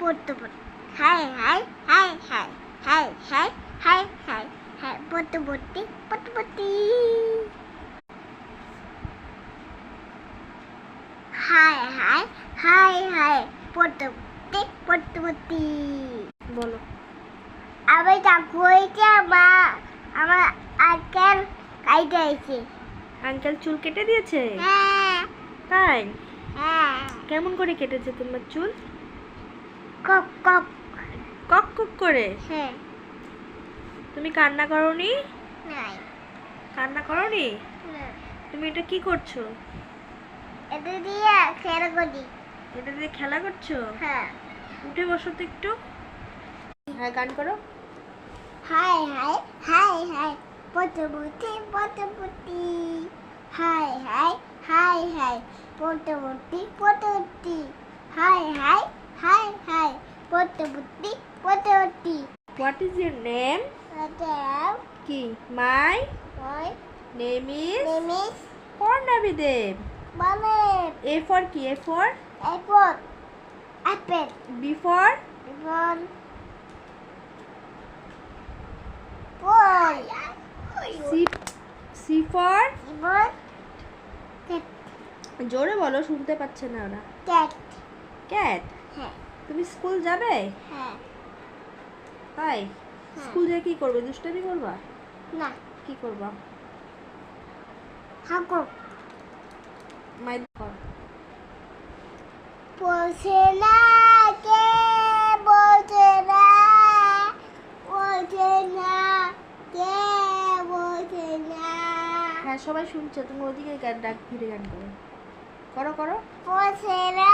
পড়তে পড়তে হাই হাই হাই হাই হাই হাই হাই হাই হাই পড়তে পড়তে পড়তে পড়তে হাই হাই হাই হাই পড়তে পড়তে পড়তে পড়তে বলো আমি চাকু হয়েছে আমার আমার আজকাল কাইতে হয়েছে আঙ্কেল চুল কেটে দিয়েছে হ্যাঁ তাই হ্যাঁ কেমন করে কেটেছে তোমার চুল কক কক কক কক করে? হ্যাঁ। তুমি কান্না করনি? নাই। কান্না করনি? না। তুমি এটা কি করছ? এটা দিয়ে খেলা করি। এটা দিয়ে খেলা করছ? হ্যাঁ। উঠে বসো তো একটু। হ্যাঁ গান করো। হাই হাই হাই হাই। পটবুটি পটবুটি। হাই হাই হাই হাই। পটবুটি পটবুটি। হাই হাই হাই। Putti Putti What is your name? কি my my name is name is পর্ণাবিদেব বলেব এ ফর কি A for A for apple B for B for ball C C for C for জোরে বলো শুনতে পাচ্ছে না ওরা। ক্যাট ক্যাট হ্যাঁ তুমি স্কুল যাবে? হ্যাঁ। তাই? স্কুল যেয়ে কি করবে? দুষ্টামি করবা? না। কি করবা? হাগো মাই কর। বলছে না কে বলছে না? বলছে না কে বলছে না? হ্যাঁ সবাই শুনছে। তুমি ওদিকে গান ডাক ফিরে গান করো। করো করো। বলছে না